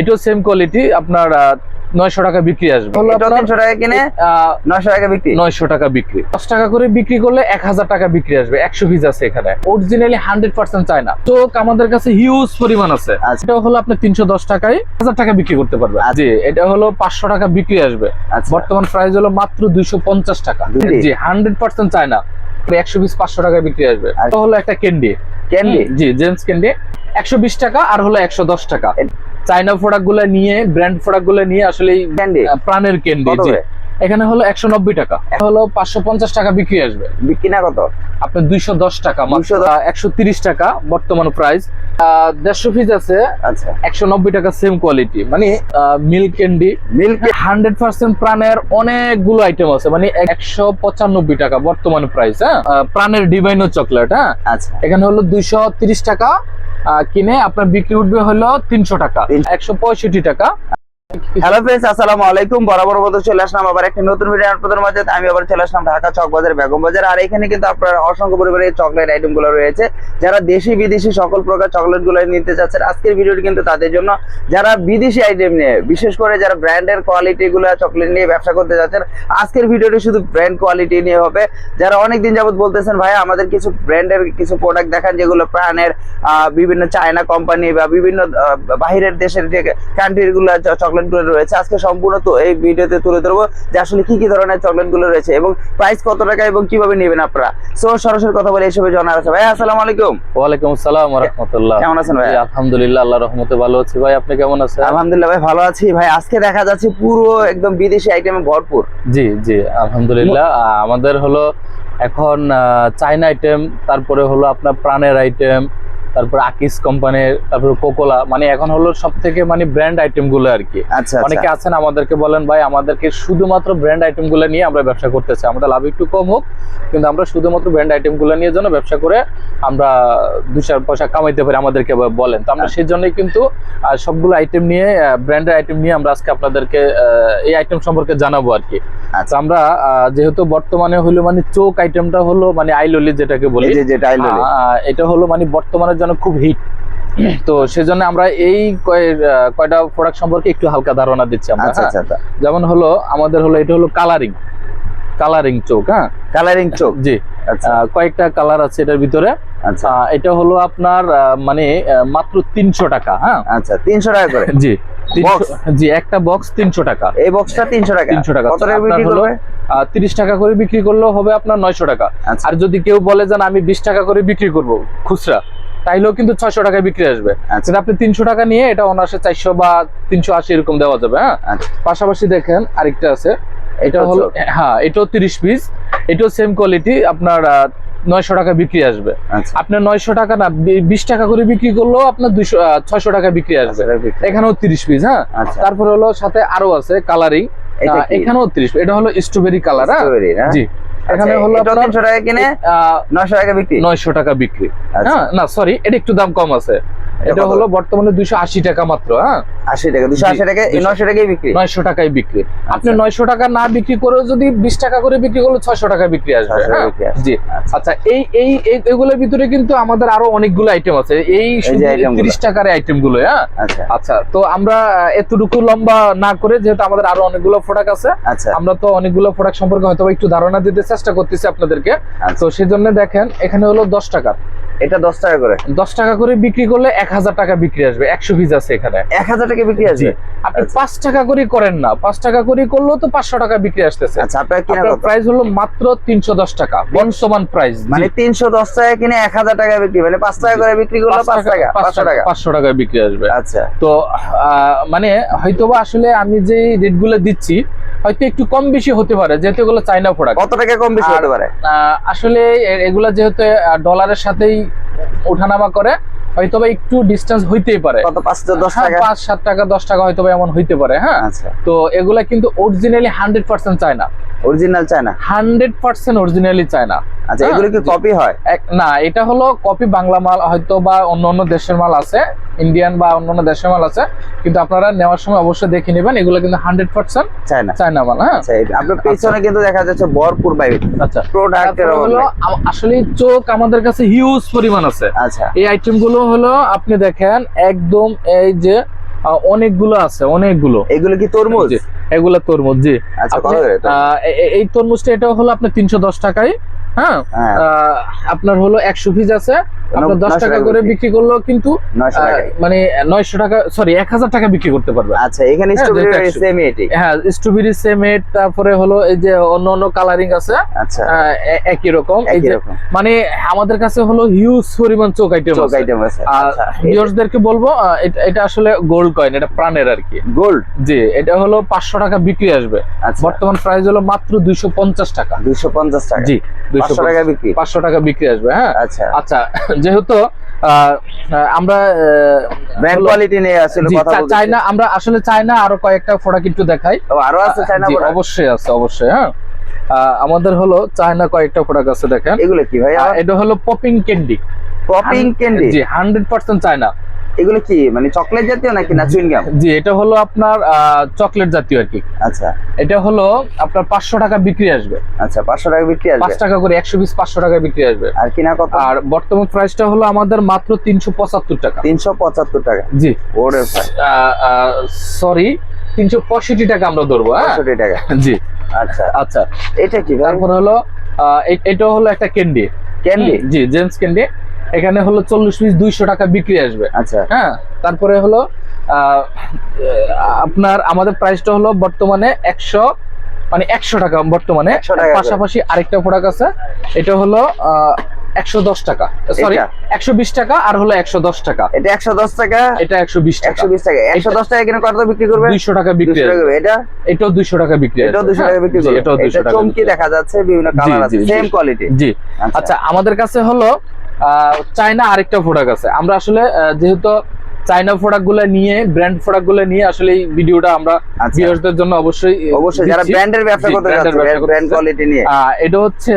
এটাও same quality আপনার নয়শো টাকা বিক্রি আসবে। তিনশো টাকা কিনে নয়শো টাকা বিক্রি। নয়শো টাকা বিক্রি। দশ টাকা করে বিক্রি করলে এক হাজার টাকা বিক্রি আসবে একশো পিস আছে এখানে। অরিজিনালি হান্ড্রেড পার্সেন্ট চায় না চোখ আমাদের কাছে হিউজ পরিমাণ আছে। আচ্ছা। এটা হলো আপনি তিনশো দশ টাকায় হাজার টাকা বিক্রি করতে পারবে জি এটা হলো পাঁচশো টাকা বিক্রি আসবে। আচ্ছা। বর্তমান প্রাইস হলো মাত্র দুইশো পঞ্চাশ টাকা। জি হান্ড্রেড পার্সেন্ট চায় না একশো বিশ পাঁচশো টাকা বিক্রি আসবে। এটা হলো একটা ক্যান্ডি ক্যান্ডি জি জেমস ক্যান্ডি একশো বিশ টাকা আর হলো একশো দশ টাকা। চাইনা প্রোডাক্টগুলো নিয়ে ব্র্যান্ড প্রোডাক্টগুলো নিয়ে আসলে প্রাণের কত এখানে হলো একশো নব্বই টাকা। হলো পাঁচশো পঞ্চাশ টাকা বিক্রি আসবে। বিক্রি না কত? আপনার দুইশো দশ টাকা একশো তিরিশ টাকা বর্তমান প্রাইস দেড়শো পিস আছে। আচ্ছা। একশো নব্বই টাকা সেম কোয়ালিটি মানে milk candy milk hundred percent প্রাণের অনেকগুলো আইটেম আছে। মানে একশো পঁচানব্বই টাকা বর্তমান প্রাইস হ্যাঁ? প্রাণের ডিভাইনো চকলেট হ্যাঁ? আচ্ছা। এখানে হলো দুইশো তিরিশ টাকা। কিনে আপনার বিক্রি উঠবে হলো তিনশো টাকা একশো পঁয়ষট্টি টাকা। হ্যালো ফ্রেন্ডস আসসালামু আলাইকুম। বরাবর মতো চলে আসলাম আবার একটা নতুন ভিডিও আপনাদের মাঝে। আমি আবার চলে আসলাম ঢাকা চক বাজার বেগম বাজার। আর এখানে কিন্তু আপনার অসংখ্য পরিমাণে চকলেট আইটেমগুলো রয়েছে। যারা দেশি, বিদেশি সকল প্রকার চকলেটগুলো নিতে চাচ্ছেন আজকের ভিডিওটি কিন্তু তাদের জন্য। যারা বিদেশি আইটেম নিয়ে, বিশেষ করে যারা ব্র্যান্ডের কোয়ালিটি গুলো চকলেট নিয়ে ব্যবসা করতে যাচ্ছেন, আজকের ভিডিওটি শুধু ব্র্যান্ড কোয়ালিটি নিয়ে হবে। যারা অনেকদিন যাবত বলতেছেন, ভাই, আমাদের কিছু ব্র্যান্ডের কিছু প্রোডাক্ট দেখান, যেগুলো প্রাণের বিভিন্ন চায়না কোম্পানি বা বিভিন্ন বাহিরের দেশের যে কান্ট্রি গুলো চকলেট গুলো রয়েছে। আজকে সম্পূর্ণ তো এই ভিডিওতে তুলে ধরবো যে আসলে কি কি ধরনের চকলেটগুলো রয়েছে এবং প্রাইস কত টাকা এবং কীভাবে নেবেন আপনারা। সো সরাসরি কথা বলে এইসবে জানার আছে। ভাই আসসালামু আলাইকুম। ওয়ালাইকুম আসসালাম রহমতুল্লাহ। কেমন আছেন ভাই? আলহামদুলিল্লাহ আল্লাহ রহমতে ভালো আছি। ভাই আপনি কেমন আছেন? আলহামদুলিল্লাহ ভাই ভালো আছি। ভাই আজকে দেখা যাচ্ছে পুরো একদম বিদেশি আইটেমে ভরপুর। জি জি আলহামদুলিল্লাহ। আমাদের হলো এখন চাইনা আইটেম তারপরে হলো আপনার প্রাণের আইটেম তারপরে আকিস কোম্পানির তারপরে কোকোলা মানে এখন হলো সব থেকে মানে ব্র্যান্ড আইটেমগুলো আর কি আচ্ছা। অনেকে আচ্ছা আছেন আমাদেরকে বলেন ভাই আমাদেরকে শুধুমাত্র ব্র্যান্ড আইটেমগুলো নিয়ে আমরা ব্যবসা করতেছি। আমাদের লাভ একটু কম হোক কিন্তু আমরা শুধুমাত্র ব্র্যান্ড আইটেমগুলো নিয়ে যেন ব্যবসা করে আমরা দুই চার পয়সা কামাইতে পারি আমাদেরকে বলেন। তো আমরা সেই জন্যই কিন্তু সবগুলো আইটেম নিয়ে ব্র্যান্ডের আইটেম নিয়ে আমরা আজকে আপনাদেরকে এই আইটেম সম্পর্কে জানাব আর কি আচ্ছা আমরা যেহেতু বর্তমানে হলো মানে চোখ আইটেমটা হলো মানে আইললি যেটাকে বলি যেটা এটা হলো মানে বর্তমানের জন্য খুব হিট তো সেজন্য আমরা এই কয়টা প্রোডাক্ট সম্পর্কে একটু হালকা ধারণা দিচ্ছি আমরা আচ্ছা হ্যাঁ? আচ্ছা আচ্ছা। যেমন হলো আমাদের হলো এটা হলো কালারিং কালারিং চোখ হ্যাঁ? কালারিং চোক জি। কয়েকটা কালার আছে এটার ভিতরে। আচ্ছা। এটা হলো আপনার মানে মাত্র তিনশো টাকা হ্যাঁ? আচ্ছা তিনশো টাকা করে? জি। জি একটা বক্স তিনশো টাকা। এই বক্সটা তিনশো টাকা? তিনশো টাকা। কত টাকা বিক্রি হলো তিরিশ টাকা করে বিক্রি করলেও হবে আপনার নয়শো টাকা। আর যদি কেউ বলে যে আমি বিশ টাকা করে বিক্রি করব খুচরা তাইলেও কিন্তু ছয়শো টাকায় বিক্রি আসবে। আচ্ছা। কিন্তু আপনি তিনশো টাকা নিয়ে এটা অনার্সে চারশো বা তিনশো আশি এরকম দেওয়া যাবে হ্যাঁ? আচ্ছা। পাশাপাশি দেখেন আরেকটা আছে। এটা হলো হ্যাঁ এটাও তিরিশ পিস। এটাও সেম কোয়ালিটি আপনার নয়শো টাকা বিক্রি আসবে। আচ্ছা। আপনার নয়শো টাকা না বিশ টাকা করে বিক্রি করলেও আপনার দুইশো ছয়শো টাকা বিক্রি আসবে। এখানেও তিরিশ পিস হ্যাঁ? আচ্ছা। তারপরে হলো সাথে আরও আছে কালারিং এখানেও তিরিশ এটা হলো স্ট্রবেরি কালার হ্যাঁ? জি। এখানে আচ্ছা, হলো এটাও আপনার 300 টাকা কিনে নয়শো টাকা বিক্রি। নয়শো টাকা বিক্রি। আচ্ছা। হ্যাঁ না সরি এটা একটু দাম কম আছে। এটা? হলো বর্তমানে দুইশো আশি টাকা মাত্র হ্যাঁ আশি টাকা দুশো আশি জি, টাকা এই 200 নয়শো টাকাই বিক্রি নয়শো টাকায় বিক্রি আপনি আচ্ছা। নয়শো টাকা না বিক্রি করে যদি বিশ টাকা করে বিক্রি করলে ছয়শো টাকা বিক্রি আসবে 600 টাকা হ্যাঁ? বিক্রি আসবে। জি আচ্ছা। আচ্ছা এই এই এগুলোর ভিতরে কিন্তু আমাদের আরও অনেকগুলো আইটেম আছে এই যে item গুলো। তিরিশ টাকার আইটেমগুলো হ্যাঁ আচ্ছা আচ্ছা তো আমরা এতটুকু লম্বা না করে যেহেতু আমাদের আরও অনেকগুলো প্রোডাক্ট আছে আমরা তো অনেকগুলো প্রোডাক্ট সম্পর্কে হয়তো একটু ধারণা দিতে চেষ্টা করতেছি আপনাদেরকে। তো সেজন্য দেখেন এখানে হলো দশ টাকা এটা দশ টাকা করে। দশ টাকা করে বিক্রি করলে এক হাজার টাকা বিক্রি আসবে একশো পিস আছে এখানে। এক হাজার টাকা বিক্রি জি। আপনি পাঁচ টাকা করে করেন না পাঁচ টাকা করে করলেও তো পাঁচশো টাকা বিক্রি আসতেছে। আচ্ছা আপনার কিনা কত? প্রাইস হলো মাত্র তিনশো দশ টাকা বর্তমান প্রাইস মানে তিনশো দশ টাকা কিনে এক হাজার টাকা বিক্রি মানে পাঁচ টাকা করে বিক্রি করলে পাঁচ টাকা পাঁচশো টাকা। পাঁচশো টাকায় বিক্রি আসবে। আচ্ছা। তো আহ, মানে হয়তোবা আসলে আমি যে রেটগুলো দিচ্ছি হয়তো একটু কম বেশি হতে পারে যেহেতু এগুলো চাইনা প্রোডাক্ট কত টাকা কম বেশি হতে পারে? আসলে এগুলো যেহেতু ডলারের সাথেই ওঠানামা করে হয়তো বা একটু ডিস্টেন্স হইতেই পারে। পাঁচ হ্যাঁ, টাকা? পাঁচ সাত টাকা দশ টাকা হয়তো এমন হইতে পারে হ্যাঁ? আচ্ছা। তো এগুলা কিন্তু অরিজিনালি হান্ড্রেড পার্সেন্ট চায় না অরিজিনাল চায় না হান্ড্রেড পার্সেন্ট অরিজিনালি চায় না আচ্ছা হ্যাঁ, এগুলো কি কপি হয়? না এটা হলো কপি বাংলা মাল হয়তো বা অন্য অন্য দেশের মাল আছে ইন্ডিয়ান বা অন্য অন্য দেশের মাল আছে কিন্তু আপনারা নেওয়ার সময় অবশ্যই দেখে নেবেন এগুলো কিন্তু হান্ড্রেড পার্সেন্ট চায় না চায়না মাল হ্যাঁ। আচ্ছা আপনার পেছনে কিন্তু দেখা যাচ্ছে ভরপুর বাইক আচ্ছা। প্রোডাক্টের হলো আসলে চোখ আমাদের কাছে হিউজ পরিমাণ আছে। আচ্ছা। এই আইটেমগুলো হলো আপনি দেখেন একদম এই যে অনেকগুলো আছে অনেকগুলো। এগুলো কি তরমুজ? এগুলো তরমুজ জি। আচ্ছা এই তরমুজটা এটা হলো আপনার তিনশো দশ টাকায়। হ্যাঁ? হ্যাঁ। আপনার হলো একশো পিস আছে। আপনার দশ টাকা করে বিক্রি। করলেও কিন্তু মানে নয়শো টাকা সরি এক হাজার টাকা বিক্রি করতে পারবে। আচ্ছা এখানে হ্যাঁ, স্ট্রবেরি সেম এটি হ্যাঁ সেমেট তারপরে হলো এই যে অন্য অন্য কালারিং আছে আচ্ছা। একই রকম। এই যে মানে আমাদের কাছে হলো হিউজ পরিমাণ চোখ আইটেম আছে। আইটেম আছে। আর আচ্ছা ভিউয়ার্সদেরকে বলব এটা- আসলে গোল্ড কয়েন এটা প্রাণের আর কি। গোল্ড জি এটা হলো পাঁচশো টাকা বিক্রি আসবে। আচ্ছা। বর্তমান প্রাইস হলো মাত্র দুইশো পঞ্চাশ টাকা। দুশো পঞ্চাশ টাকা। জি দুইশো পাঁচশো টাকা বিক্রি। পাঁচশো টাকা বিক্রি আসবে হ্যাঁ? আচ্ছা। আচ্ছা যেহেতু আমরা ব্র্যান্ড কোয়ালিটি নিয়ে আসলে কথা চাই না আমরা আসলে চাই না আরও কয়েকটা প্রোডাক্ট একটু দেখাই। আরও আছে অবশ্যই আছে অবশ্যই হ্যাঁ। আমাদের হলো চায়না কয়েকটা প্রোডাক্ট আছে দেখেন। এগুলো কি ভাই এটা হলো পপিং ক্যান্ডি পপিং ক্যান্ডি জি হান্ড্রেড পার্সেন্ট চায়না। এগুলো কি মানে চকলেট জাতীয় নাকি না চুইং গাম জি এটা হলো আপনার চকলেট জাতীয় আর কি। আচ্ছা। এটা হলো আপনার পাঁচশো টাকা বিক্রি আসবে। আচ্ছা পাঁচশো টাকা বিক্রি আসবে? টাকা করে একশো পিস পাঁচশো টাকা বিক্রি আসবে। আর কিনা কত? আর বর্তমান প্রাইসটা হলো আমাদের মাত্র তিনশো পঁচাত্তর টাকা। তিনশো পঁচাত্তর টাকা। জি। ওরে ভাই। সরি তিনশো পঁয়ষট্টি টাকা আমরা ধরবো হ্যাঁ? পঁয়ষট্টি টাকা। জি। আচ্ছা। আচ্ছা। এটা কি তারপর হলো এটা হলো একটা ক্যান্ডি ক্যান্ডি জি জেমস ক্যান্ডি এখানে হলো চল্লিশ পিস দুইশো টাকা বিক্রি আসবে। আচ্ছা। হ্যাঁ তারপরে হলো আপনার আমাদের প্রাইসটা হলো বর্তমানে একশো মানে একশো টাকা বর্তমানে। 100 টাকা করে। পাশাপাশি আরেকটা প্রোডাক্ট আছে এটা হলো একশো দশ টাকা। সরি একশো বিশ টাকা আর হলো একশো দশ টাকা। এটা একশো দশ টাকা? এটা একশো বিশ টাকা। একশো বিশ টাকা। একশো দশ টাকা কিনে কত বিক্রি করবে? দুইশো টাকা বিক্রি। করবে। এটা? এটাও দুইশো টাকা বিক্রি এটাও। দুশো টাকা বিক্রি করবে। এটাও দুইশো টাকা চমকি দেখা যাচ্ছে বিভিন্ন কালার আছে। সেম কোয়ালিটি জি। আচ্ছা আমাদের কাছে হলো চায়না আরেকটা প্রোডাক্ট আছে। আমরা আসলে যেহেতু চাইনা প্রোডাক্টগুলো নিয়ে ব্র্যান্ড ফোডাকগুলা নিয়ে আসলে এই ভিডিওটা আমরা আচ্ছা। ভিউয়ারদের জন্য অবশ্যই অবশ্যই যারা ব্র্যান্ডের ব্যবসা করতে ব্র্যান্ড কোয়ালিটি নিয়ে। এটা হচ্ছে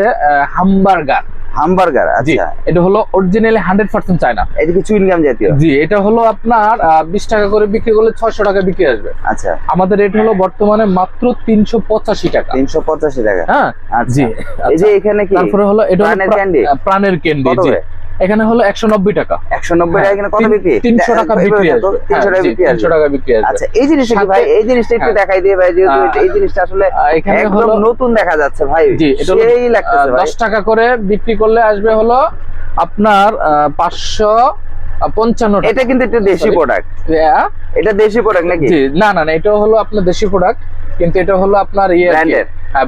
হামবার্গার হামবার্গার আচ্ছা। এটা হলো অরিজিনালি হান্ড্রেড পার্সেন্ট চায়না এটা কি চুইংগাম জাতীয়? জি এটা হলো আপনার বিশ টাকা করে বিক্রি করলে ছয়শো টাকা বিক্রি আসবে। আচ্ছা। আমাদের রেট হলো বর্তমানে মাত্র তিনশো পঁচাশি টাকা। তিনশো পঁচাশি টাকা। হ্যাঁ আচ্ছা। জি। এই যে। এখানে কি? তারপরে হলো এটা প্রাণের ক্যান্ডি? প্রাণের ক্যান্ডি জি? এখানে হলো একশো নব্বই টাকা। একশো নব্বই টাকা এখানে কত বিক্রি? তিনশো টাকা বিক্রি তিনশো হ্যাঁ, টাকা বিক্রি তিনশো টাকা বিক্রি আচ্ছা এই জিনিসটা কি ভাই? এই জিনিসটা একটু হ্যাঁ। দেখাই দিয়ে ভাই যেহেতু এই জিনিসটা আসলে এখানে হলো নতুন দেখা যাচ্ছে ভাই। জি, এটা লাগতেছে দশ টাকা করে বিক্রি করলে আসবে হলো আপনার পাঁচশো পঞ্চান্ন এটা কিন্তু একটু দেশি প্রোডাক্ট এটা দেশি প্রোডাক্ট নাকি? না না না এটা হলো আপনার দেশি প্রোডাক্ট কিন্তু এটা হলো আপনার ইয়ে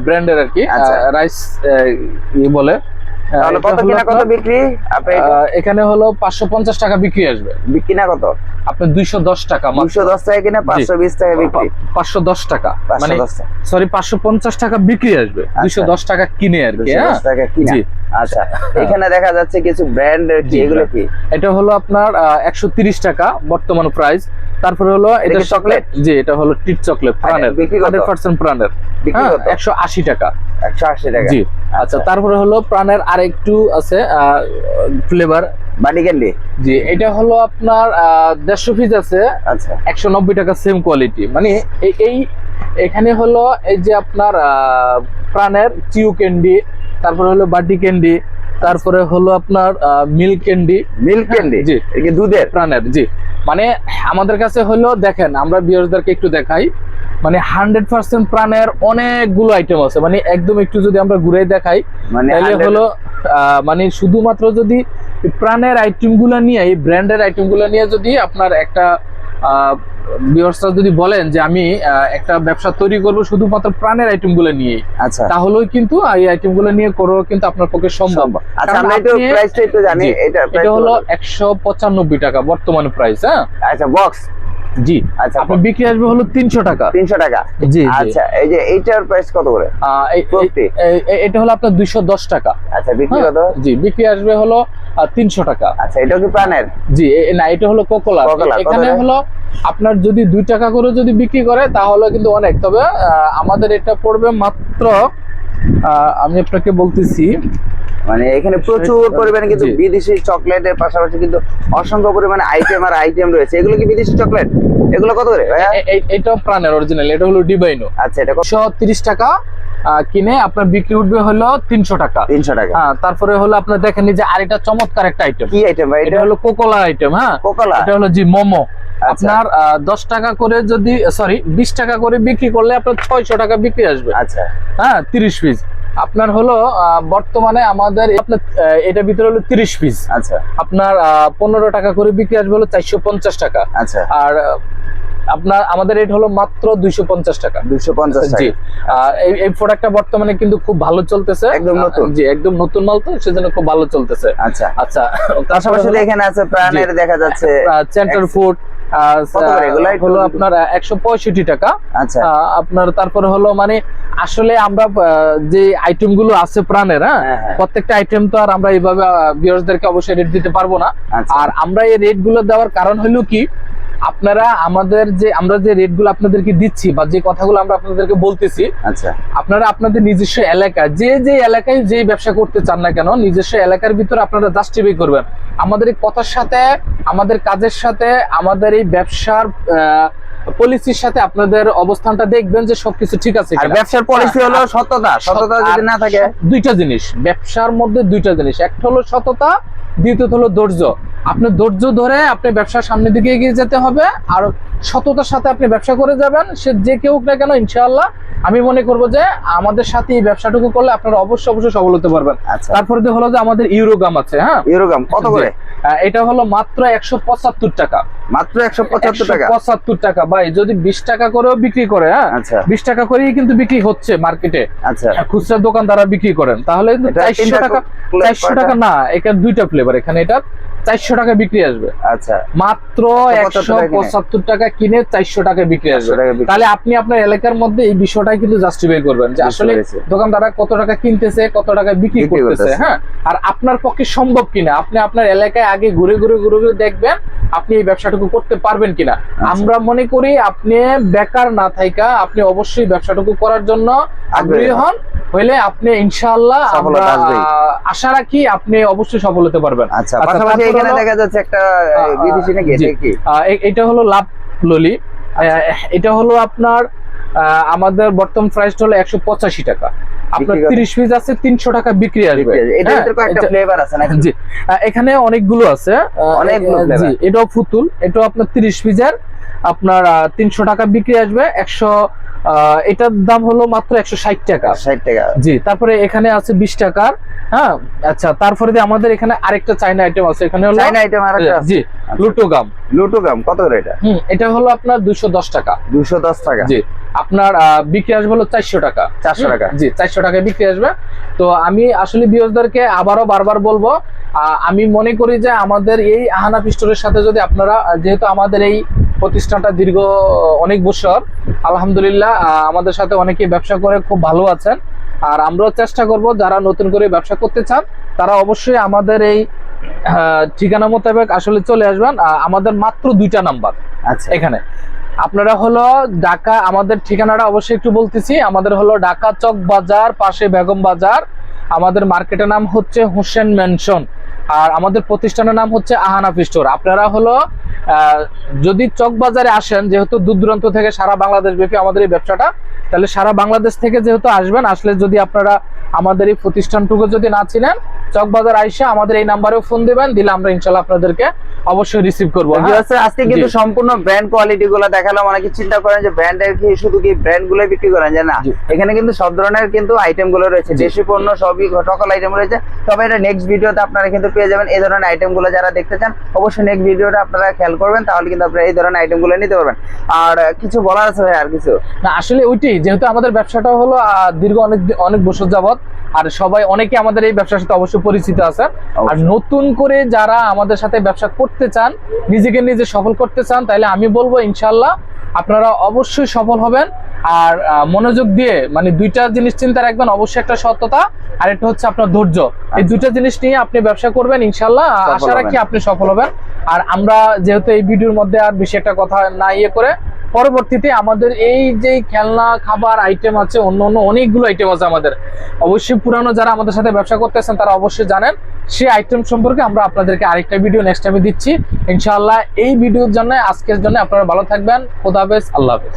ব্র্যান্ডের আর কি। আচ্ছা। রাইস ইয়ে বলে। তাহলে কত কিনা কত বিক্রি? আপনি এখানে হলো পাঁচশো পঞ্চাশ টাকা বিক্রি আসবে। বিক্রি না কত? দুইশো দশ টাকা দুশো দশ টাকা কিনা পাঁচশো বিশ টাকা বিক্রি। পাঁচশো দশ টাকা। মানে সরি পাঁচশো পঞ্চাশ টাকা বিক্রি আসবে। দুইশো দশ টাকা কিনে আর কি দুশো হ্যাঁ দশ টাকা কিনা। জি। আচ্ছা এখানে দেখা যাচ্ছে কিছু ব্র্যান্ড কি এগুলো কি? এটা হলো আপনার একশো তিরিশ টাকা বর্তমান প্রাইস তারপরে হলো এটা চকলেট? জি এটা হলো টিট চকলেট প্রাণের। কত? হান্ড্রেড পার্সেন্ট প্রাণের। বিক্রি হ্যাঁ কত? একশো আশি টাকা। একশো আশি টাকা। জি। আচ্ছা তারপরে হলো প্রাণের আরেকটু আছে ফ্লেভার বাটি ক্যান্ডি? জি এটা হলো আপনার দেড়শো পিস আছে। আচ্ছা। একশো নব্বই টাকা সেম কোয়ালিটি মানে এই- এখানে হলো এই যে আপনার প্রাণের চিউ ক্যান্ডি তারপরে হলো বাটি ক্যান্ডি তারপরে হলো আপনার মিল্ক ক্যান্ডি। Milk candy? জি। দুধের? প্রাণের জি। মানে আমাদের কাছে হলো দেখেন আমরা বিয়ার্সদেরকে একটু দেখাই। মানে হান্ড্রেড পার্সেন্ট প্রাণের অনেকগুলো আইটেম আছে। মানে একদম একটু যদি আমরা ঘুরে দেখাই মানে তাহলে হলো মানে শুধুমাত্র যদি প্রাণের আইটেমগুলো নিয়ে এই ব্র্যান্ডের আইটেমগুলো নিয়ে যদি আপনার একটা বিয়র্সরা যদি বলেন যে আমি একটা ব্যবসা তৈরি করব শুধুমাত্র প্রাণের আইটেমগুলো নিয়ে আচ্ছা। তাহলেও কিন্তু এই আইটেমগুলো নিয়ে করাও কিন্তু আপনার পক্ষে সম্ভব। আচ্ছা আমরা একটু প্রাইসটা একটু জানি এটা এটা হলো বলুন। একশো পঁচানব্বই টাকা বর্তমানে প্রাইস হ্যাঁ? আচ্ছা বক্স জি আচ্ছা আপনার বিক্রি আসবে হলো তিনশো টাকা। তিনশো টাকা। জি আচ্ছা এই যে এইটার প্রাইস কত করে? এটা হলো আপনার দুইশো দশ টাকা। আচ্ছা বিক্রি হ্যাঁ, কত? জি বিক্রি আসবে হলো তিনশো টাকা। আচ্ছা এটাও কি প্রাণের? জি না এটা হলো কোকোলা এখানে হলো আপনার যদি দুই টাকা করে যদি বিক্রি করে তাহলে কিন্তু অনেক। তবে আমাদের এটা পড়বে মাত্র আমি আপনাকে বলতেছি মানে এখানে প্রচুর পরিমাণে কিন্তু বিদেশি চকলেটের পাশাপাশি কিন্তু অসংখ্য পরিমাণে আইটেম আর আইটেম রয়েছে। এগুলো কি বিদেশি চকলেট? এগুলো কত করে ভাইয়া? এ- এ- এটাও প্রাণের অরিজিনাল এটা হলো ডিবাইনো। আচ্ছা এটা একশো তিরিশ টাকা কিনে আপনার বিক্রি উঠবে হলো তিনশো টাকা। তিনশো টাকা। হ্যাঁ তারপরে হলো আপনার দেখেন এই আর আরেকটা চমৎকার একটা আইটেম কি আইটেম ভাই এটা এটা? হলো কোকোলা আইটেম হ্যাঁ? কোকোলা। এটা হলো জি মোমো। আচ্ছা। আপনার দশ টাকা করে যদি সরি বিশ টাকা করে বিক্রি করলে আপনার ছয়শো টাকা বিক্রি আসবে। আচ্ছা। হ্যাঁ তিরিশ পিস আপনার হলো বর্তমানে আমাদের এটা ভিতরে হলো তিরিশ পিস আচ্ছা। আপনার পনেরো টাকা করে বিক্রি আসবে হলো চারশো পঞ্চাশ টাকা। আচ্ছা। আর আপনার আমাদের রেট হলো মাত্র দুইশো পঞ্চাশ টাকা। দুশো পঞ্চাশ জি। এই এই প্রোডাক্টটা বর্তমানে কিন্তু খুব ভালো চলতেছে। একদম নতুন। জি একদম নতুন মাল তো সেজন্য খুব ভালো চলতেছে। আচ্ছা। আচ্ছা। পাশাপাশি এখানে আছে প্রাণের দেখা যাচ্ছে সেন্টার ফুড হলো আপনার একশো পঁয়ষট্টি টাকা। আচ্ছা। আপনার তারপরে হলো মানে আসলে আমরা যে আইটেমগুলো আছে প্রাণের হ্যাঁ? হ্যাঁ, হ্যাঁ। প্রত্যেকটা আইটেম তো আর আমরা এইভাবে ভিউয়ার্সদেরকে অবশ্যই রেট দিতে পারব না। আচ্ছা। আর আমরা এই রেটগুলো দেওয়ার কারণ হলো কি? আপনারা আমাদের যে আমরা যে রেটগুলো আপনাদেরকে দিচ্ছি বা যে কথাগুলো আমরা আপনাদেরকে বলতেছি আচ্ছা। আপনারা আপনাদের নিজস্ব এলাকা যে যে এলাকায় যে ব্যবসা করতে চান না কেন নিজস্ব এলাকার ভিতরে আপনারা জাস্টিফাই করবেন। আমাদের এই কথার সাথে আমাদের কাজের সাথে আমাদের এই ব্যবসার পলিসির সাথে আপনাদের অবস্থানটা দেখবেন যে সবকিছু ঠিক আছে আর ব্যবসার পলিসি হলো সততা সততা যদি না থাকে। দুইটা জিনিস ব্যবসার মধ্যে দুইটা জিনিস। একটা হলো সততা দ্বিতীয়ত হলো ধৈর্য। আপনি ধৈর্য ধরে আপনি ব্যবসার সামনের দিকে এগিয়ে যেতে হবে আর সততার সাথে আপনি ব্যবসা করে যাবেন। সে যে কেউ না কেন ইনশাআল্লাহ আমি মনে করব যে আমাদের সাথে এই ব্যবসাটুকু করলে আপনারা অবশ্যই অবশ্যই সফল হতে পারবেন। আচ্ছা। তারপরে যে হলো যে আমাদের ইউরোগাম আছে হ্যাঁ? ইউরোগ্রাম কত করে? এটা হলো মাত্র একশো পঁচাত্তর টাকা। মাত্র একশো পঁচাত্তর টাকা? পঁচাত্তর টাকা। ভাই যদি বিশ টাকা করেও বিক্রি করে হ্যাঁ? আচ্ছা। বিশ টাকা করেই কিন্তু বিক্রি হচ্ছে মার্কেটে। আচ্ছা। খুচরা দোকানদাররা বিক্রি করেন। তাহলে এটা চারশো টাকা চারশো? টাকা না এখানে দুইটা ফ্লেভার। এখানে এটা চারশো টাকা বিক্রি আসবে আচ্ছা মাত্র একশো পঁচাত্তর টাকা কিনে চারশো টাকা বিক্রি আসবে 400 টাকা বিক্রি। তাহলে আপনি আপনার এলাকার মধ্যে এই বিষয়টাই কিন্তু জাস্টিফাই করবেন যে আসলে পেরেছি। দোকানদাররা কত টাকা কিনতেছে কত টাকা বিক্রি করতেছে। হ্যাঁ আর আপনার পক্ষে সম্ভব কিনা আপনি আপনার এলাকায় আগে ঘুরে ঘুরে ঘুরে ঘুরে দেখবেন আপনি এই ব্যবসাটুকু করতে পারবেন কিনা আচ্ছা। আমরা মনে করি আপনি বেকার না থাইকা আপনি অবশ্যই ব্যবসাটুকু করার জন্য আগ্রহী হন। হইলে আপনি ইনশাআল্লাহ আমরা আশা রাখি আপনি অবশ্যই সফল হতে পারবেন। আচ্ছা আচ্ছা, পাশাপাশি এখানে দেখা যাচ্ছে একটা আহ, আহ, বিদেশি নাকি এটা কি? এটা হলো লাভ ললি। আচ্ছা। এটা হলো আপনার আমাদের বর্তমান প্রাইস হলো একশো পঁচাশি টাকা। আপনার তিরিশ পিস আছে তিনশো টাকা বিক্রি আসবে। হ্যাঁ, জি। এখানে অনেকগুলো আছে। জি এটাও ফুতুল। এটাও আপনার তিরিশ পিসের। আপনার তিনশো টাকা বিক্রি আসবে। একশো এটার দাম হলো মাত্র একশো ষাট টাকা। ষাট টাকা। জি তারপরে এখানে আছে বিশ টাকার হ্যাঁ? আচ্ছা তারপরে আমাদের এখানে আরেকটা চাইনা আইটেম আছে এখানে হলো চাইনা আইটেম আর জি লুটোগাম লুটুগাম কত করে এটা? হুম এটা হলো আপনার দুইশো দশ টাকা। দুশো দশ টাকা। জি আপনার বিক্রি আসবে হলো চারশো টাকা। 400 টাকা। জি চারশো টাকায় বিক্রি আসবে। তো আমি আসলে বিয়সদেরকে আবারও বারবার বলব আমি মনে করি যে আমাদের এই আহানা পিস্টোরের সাথে যদি আপনারা যেহেতু আমাদের এই প্রতিষ্ঠানটা দীর্ঘ অনেক বছর। আলহামদুলিল্লাহ আমাদের সাথে অনেকে ব্যবসা করে খুব ভালো আছেন। আর আমরাও চেষ্টা করব যারা নতুন করে ব্যবসা করতে চান তারা অবশ্যই আমাদের এই ঠিকানা মোতাবেক আসলে চলে আসবেন। আমাদের মাত্র দুইটা নাম্বার আচ্ছা। এখানে। আপনারা হলো ঢাকা আমাদের ঠিকানাটা অবশ্যই একটু বলতেছি। আমাদের হলো ঢাকা চক বাজার পাশে বেগম বাজার। আমাদের মার্কেটের নাম হচ্ছে হোসেন ম্যানশন আর আমাদের প্রতিষ্ঠানের নাম হচ্ছে আহানা স্টোর। আপনারা হলো যদি চক বাজারে আসেন, যেহেতু দূর দূরান্ত থেকে সারা বাংলাদেশ ব্যাপী আমাদের এই ব্যবসাটা, তাহলে সারা বাংলাদেশ থেকে যেহেতু আসবেন, আসলে যদি আপনারা আমাদের এই প্রতিষ্ঠানটুকু যদি না চিনেন চক বাজার আইসে আমাদের এই নাম্বারেও ফোন দিবেন দিলে আমরা ইনশাল্লাহ আপনাদেরকে অবশ্যই রিসিভ করব। হ্যাঁ? আজকে কিন্তু সম্পূর্ণ ব্র্যান্ড কোয়ালিটি গুলো দেখালাম। অনেকে চিন্তা করেন যে ব্র্যান্ডের কি শুধু কি ব্র্যান্ডগুলো বিক্রি করেন? যে না এখানে কিন্তু সব ধরনের কিন্তু আইটেমগুলো রয়েছে। দেশি পণ্য সবই সকল আইটেম রয়েছে। তবে এটা নেক্সট ভিডিওতে আপনারা কিন্তু পেয়ে যাবেন এই ধরনের আইটেমগুলো যারা দেখতে চান অবশ্যই নেক্সট ভিডিওটা আপনারা খেয়াল করবেন তাহলে কিন্তু আপনারা এই ধরনের আইটেমগুলো নিতে পারবেন। আর কিছু বলার আছে ভাই আর কিছু? না আসলে ওইটাই যেহেতু আমাদের ব্যবসাটা হলো দীর্ঘ অনেক অনেক বছর যাবত আর সবাই অনেকে আমাদের এই ব্যবসার সাথে অবশ্যই পরিচিত আছে। আর নতুন করে যারা আমাদের সাথে ব্যবসা করতে চান নিজেকে নিজে সফল করতে চান তাহলে আমি বলব ইনশাল্লাহ আপনারা অবশ্যই সফল হবেন। আর মনোযোগ দিয়ে মানে দুইটা জিনিস চিন্তা রাখবেন অবশ্যই একটা সত্যতা আর একটা হচ্ছে আপনার ধৈর্য। এই দুইটা জিনিস নিয়ে আপনি ব্যবসা করবেন ইনশাল্লাহ আশা রাখি আপনি সফল হবেন। আর আমরা যেহেতু এই ভিডিওর মধ্যে আর বেশি একটা কথা না ইয়ে করে, পরবর্তীতে আমাদের এই যে খেলনা, খাবার আইটেম আছে, অন্য অন্য অনেকগুলো আইটেম আছে আমাদের। অবশ্যই পুরানো যারা আমাদের সাথে ব্যবসা করতেছেন, তারা অবশ্যই জানেন, সেই আইটেম সম্পর্কে আমরা আপনাদেরকে আরেকটা ভিডিও নেক্সট টাইমে দিচ্ছি। ইনশাআল্লাহ এই ভিডিওর জন্য, আজকের জন্য আপনারা ভালো থাকবেন। খোদা হাফেজ, আল্লাহ হাফেজ।